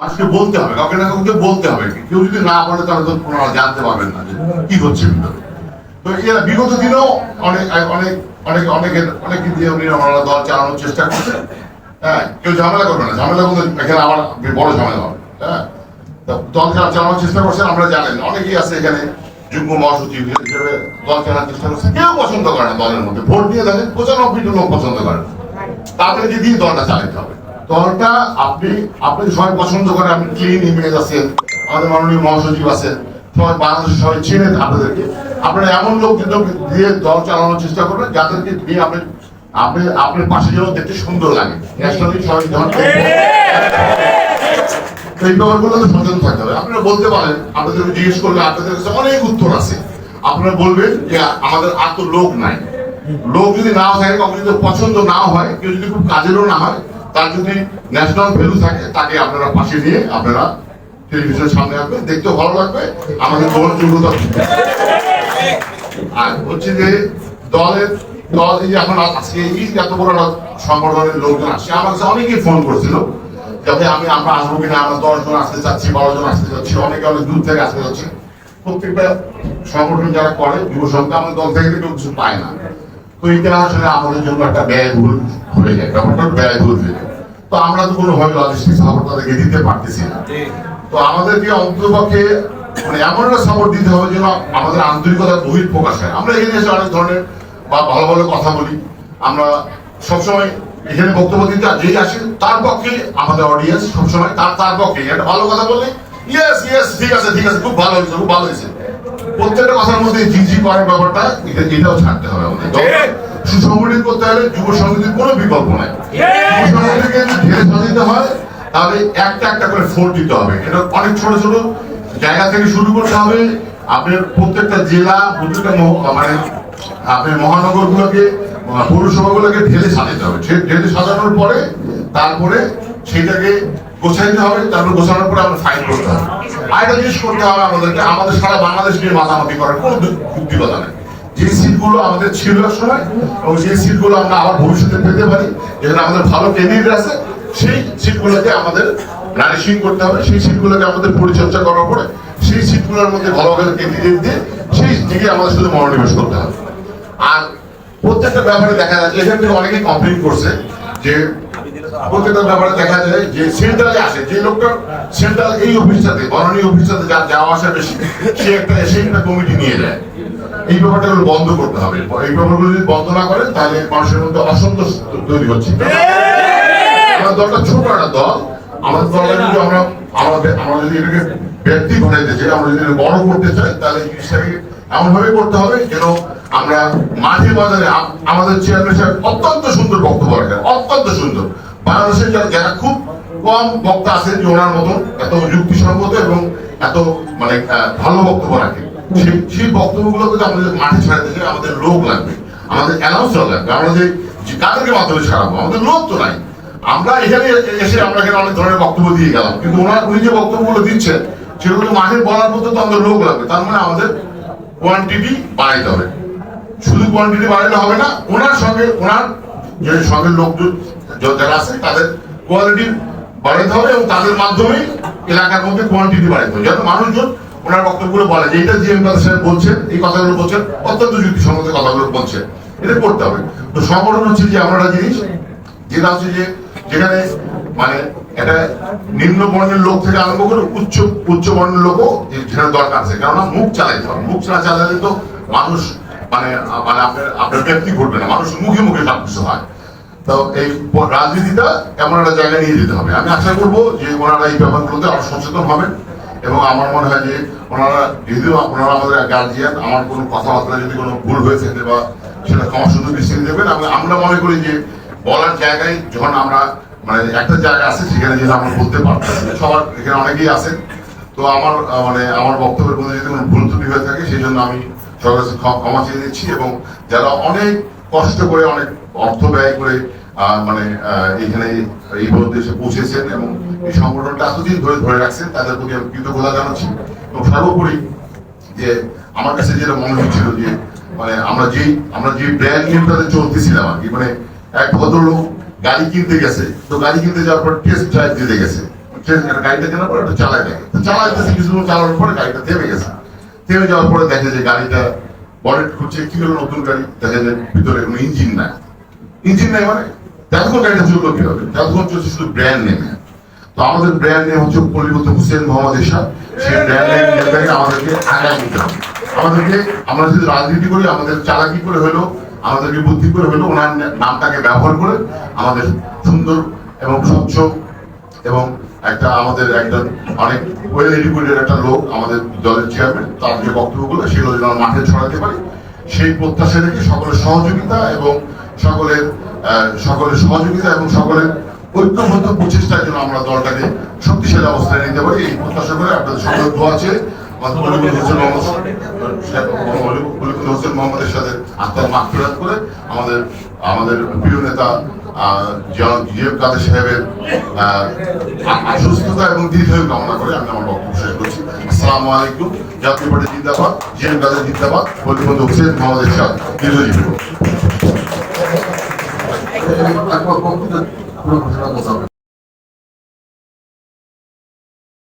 আজকে বলতে হবে, কাউকে না কাউকে বলতে হবে কেউ যদি না বলে তাহলে তো জানতে পারবেন না কি হচ্ছে ভিতরে। তো এরা বিগত দিনেও অনেক অনেক অনেক, অনেকের অনেক দিয়ে উনি ওনারা দল চালানোর চেষ্টা করছে হ্যাঁ কেউ ঝামেলা করবে না। ঝামেলা বলতে এখানে আবার বড় ঝামেলা হবে হ্যাঁ। দল চালা- চালানোর চেষ্টা করছেন, আমরা জানেন অনেকেই আছে এখানে যুগ্ম মহাসচিব হিসেবে দল চালানোর চেষ্টা করছে কেউ পছন্দ করে না দলের মধ্যে। ভোট দিয়ে দেখেন, পঁচানব্বই জন লোক পছন্দ করে। না তাদেরকে দিয়ে দলটা চালাতে হবে। দলটা আপনি আপনি সবাই পছন্দ করেন, আপনি ক্লিন ইমেজ আছেন আমাদের মাননীয় মহাসচিব আছেন সবাই বাংলাদেশের সবাই চেনেন আপনাদেরকে। আপনারা এমন লোক কিন্তু দিয়ে দল চালানোর চেষ্টা করবেন, যাদেরকে দিয়ে আপনি আপনি আপনার পাশে যেন দেখতে সুন্দর লাগে। ন্যাশনালি সবাই এই ব্যাপারগুলো তো সচেতন থাকতে হবে। আপনারা বলতে পারেন, আপনাদের জিজ্ঞেস করলে আপনাদের কাছে অনেক উত্তর আছে। আপনারা বলবেন যে আমাদের আর তো লোক নাই। লোক যদি না থাকে কাউকে যদি পছন্দ না হয়, কেউ যদি খুব কাজেরও না হয় তার যদি ন্যাশনাল ভ্যালু থাকে, তাকে আপনারা পাশে নিয়ে আপনারা টেলিভিশনের সামনে আসবে দেখতেও ভালো লাগবে, আমাদের গ্রহণযোগ্যতা আর হচ্ছে যে, দলের, দল এই এখন আজকে এই এত বড় সংগঠনের লোকজন আসছে, আমার কাছে অনেকেই ফোন করেছিল, যাতে আমি আমরা আসব কিনা, আমরা দশ জন আসতে চাচ্ছি, বারো জন আসতে চাচ্ছি, অনেকে অনেক দূর থেকে আসতে যাচ্ছে প্রত্যেকটা সংগঠন যারা করে, যুব সংখ্যা আমাদের দল থেকে কেউ কিছু পায় না। এটা আসলে আমাদের জন্য একটা ব্যয়বহুল হয়ে যায় ব্যাপারটা ব্যয়বহুল হয়ে যায়। তো আমরা তো কোনোভাবে লজিস্টিক সাপোর্ট তাদেরকে দিতে পারতেছি না। তো আমাদেরকে অন্ততপক্ষে মানে এমন একটা সাপোর্ট দিতে হবে যেন আমাদের আন্তরিকতার বহির প্রকাশ হয়। আমরা এখানে এসে অনেক ধরনের বা ভালো ভালো কথা বলি। আমরা সবসময় এখানে বক্তব্য দিতে যেই আসে তার পক্ষে আমাদের অডিয়েন্স সবসময় তার তার পক্ষে। একটা ভালো কথা বললে ইয়েস ইয়েস ঠিক আছে ঠিক আছে খুব ভালো হয়েছে খুব ভালো হয়েছে। প্রত্যেকটা কথার মধ্যে জি জি করার ব্যাপারটা এটা- এটাও ছাড়তে হবে আমাদের। সুসংগঠিত করতে হলে যুব সমিতির কোনো বিকল্প নাই। যুব যদি ঢেলে সাজাতে হয় তাহলে একটা একটা করে ফোর দিতে হবে। এটা অনেক ছোট ছোট জায়গা থেকে শুরু করতে হবে। আপনার প্রত্যেকটা জেলা প্রত্যেকটা মানে আপনার মহানগরগুলোকে পৌরসভাগুলোকে ঢেলে সাজাতে হবে। ঢেলে সাজানোর পরে তারপরে সেটাকে গোছাইতে হবে, তারপর গোছানোর পরে আমরা ফাইন করতে হবে। আরেকটা জিনিস করতে হবে আমাদেরকে, আমাদের সারা বাংলাদেশ নিয়ে মাতামাতি করার কোনো বুদ্ধিকতা নেই। যে সিটগুলো আমাদের ছিল সময়, এবং যে সিটগুলো আমরা আবার ভবিষ্যতে পেতে পারি যেখানে আমাদের ভালো ক্যান্ডিডেট আছে, সেই সিটগুলোকে আমাদের রানিশিং করতে হবে, সেই সিটগুলোকে আমাদের পরিচর্যা করার পরে, সেই সিটগুলোর মধ্যে ভালো ভালো ক্যান্ডিডেট দিয়ে, সেই দিকে আমাদের শুধু মনোনিবেশ করতে হবে। আর প্রত্যেকটা ব্যাপারে দেখা যাচ্ছে এখান থেকে অনেকে কমপ্লেন করছে যে ব্যাপারে দেখা যায় যে আসে, যে লোকটা এই অফিসটাতে অফিসটাতে যাওয়া আসা বেশি, সে একটা এসে একটা কমিটি নিয়ে। যায় এই ব্যাপারটা বন্ধ করতে হবে। এই ব্যাপারগুলো যদি বন্ধ না করে, তাহলে মানুষের মধ্যে অসন্তোষ তৈরি হচ্ছে। আমার দলটা ছোট একটা দল। দলটা যদি আমরা আমাদের আমরা যদি এটাকে ব্যক্তি বানাইতে চাই, আমরা যদি বড় করতে চাই, তাহলে জিনিসটাকে এমন ভাবে করতে হবে যেন আমরা মাঝে বাজারে আমাদের চেয়ারম্যান সাহেব অত্যন্ত সুন্দর বক্তব্য রাখেন, অত্যন্ত সুন্দর। বাংলাদেশের যারা খুব কম বক্তা আছেন ওনার মতন, এত যুক্তিসঙ্গত এবং এত মানে ভালো বক্তব্য রাখে। সেই বক্তব্যগুলোকে আমাদের মাঠে ছাড়াতে চাই আমাদের লোক লাগবে, আমাদের অ্যানাউন্সার লাগবে, আমরা যে কাদেরকে মাধ্যমে ছাড়াবো, আমাদের লোক তো নাই। আমরা এখানে এসে আমরা এখানে অনেক ধরনের বক্তব্য দিয়ে গেলাম, কিন্তু ওনার উনি যে বক্তব্যগুলো দিচ্ছেন, সেগুলো মাঠে বলার মতো তো আমাদের লোক লাগবে, তার মানে আমাদের কোয়ান্টিটি বাড়াইতে হবে। শুধু কোয়ান্টিটি বাড়াইলে হবে না, ওনার সঙ্গে ওনার যে সঙ্গে লোকজন যারা আছে তাদের কোয়ালিটি হবে এবং তাদের মাধ্যমে এলাকার মধ্যে কোয়ান্টিটি হবে। যাতে মানুষজন ওনার বক্তব্যগুলো বলে যে, এটা জিএম সাহেব বলছেন, এই কথাগুলো বলছেন, অত্যন্ত কথাগুলো এটা করতে হবে। তো সংগঠন হচ্ছে যে আমরা জিনিস, যেটা হচ্ছে যে যেখানে মানে একটা নিম্ন বর্ণের লোক থেকে আরম্ভ করে উচ্চ উচ্চ বর্ণের লোকও যেখানে দরকার আছে। কেননা মুখ চালাইতে হবে মুখ চালা চালালে তো মানুষ মানে মানে আপনার আপনার ব্যক্তি ঘটবে না। মানুষ মুখে মুখে সব কিছু হয়। তো এই রাজনীতিটা এমন একটা জায়গায় নিয়ে যেতে হবে। আমি আশা করব যে ওনারা এই ব্যাপারগুলোতে আরও সচেতন হবেন এবং আমার মনে হয় যে ওনারা যদিও ওনারা আমাদের গার্জিয়ান আমার কোনো কথাবার্তা যদি কোনো ভুল হয়ে থাকে বা সেটা ক্ষমা সুন্দর দৃষ্টি দেবেন আমি আমরা মনে করি যে বলার জায়গায় যখন আমরা মানে একটা জায়গা আছে, সেখানে যেটা আমরা বলতে পারতেছি না। সবার এখানে অনেকেই আছেন। তো আমার মানে আমার বক্তব্যের মধ্যে যদি কোনো ভুল ত্রুটি হয়ে থাকে, সেই জন্য আমি সবার ক্ষমা চেয়ে নিচ্ছি এবং যারা অনেক কষ্ট করে অনেক অর্থ ব্যয় করে মানে এখানে এই পর্যন্ত পৌঁছেছেন এবং এই সংগঠনটা এতদিন ধরে ধরে রাখছেন, তাদের প্রতি আমি কৃতজ্ঞতা জানাচ্ছি। এবং সর্বোপরি যে আমার কাছে যেটা মনে হচ্ছিল যে মানে আমরা যেই, আমরা যে ব্র্যান্ড নিউটাতে চলতেছিলাম আর কি মানে এক ভদ্রলোক গাড়ি কিনতে গেছে, তো গাড়ি কিনতে যাওয়ার পর টেস্ট ড্রাইভ দিতে গেছে। গাড়িটা কেনার পর একটু চালায় দেখে। চালাইতেছে কিছু চালানোর পরে গাড়িটা থেমে গেছে। থেমে যাওয়ার পরে দেখে যে গাড়িটা বনেট খুঁজছে, কি হলো নতুন গাড়ি? দেখা যে ভিতরে কোনো ইঞ্জিন নাই। ইঞ্জিন নাই মানে? গাড়িটা চলল কীভাবে চলছে শুধু ব্র্যান্ড নেমে তো আমাদের ব্র্যান্ড নেম হচ্ছে পরিবর্তন হোসেন মোহাম্মদ সেই ব্র্যান্ড নেম আমাদেরকে আগায় নিতে হবে। আমাদেরকে, আমরা যদি রাজনীতি করি, আমাদের চালাকি করে হলো, আমাদেরকে বুদ্ধি করে হলো, ওনার নামটাকে ব্যবহার করে আমাদের সুন্দর এবং স্বচ্ছ এবং একটা আমাদের একজন অনেক ওয়েল এডুকেটেড একটা লোক আমাদের দলের চেয়ারম্যান তার যে বক্তব্যগুলো, সেগুলো যেন মাঠে ছড়াতে পারি। সেই প্রত্যাশা রেখে সকলের সহযোগিতা এবং সকলের সকলের সহযোগিতা এবং সকলের ঐক্যবদ্ধ প্রচেষ্টার জন্য আমরা দলটাকে শক্তিশালী অবস্থায় নিতে পারি। এই প্রত্যাশা করে আপনাদের সকলের দোয়া আছে। সাথে আত্মার করে আমাদের প্রিয় নেতা এবং কামনা করে আমি আমার বক্তব্য শেষ করছি। জিন্দাবাদ কাদের জিন্দাবাদ হোসেন দীর্ঘজীবী একবার বক্তৃতা পুরো ঘোষণা করতে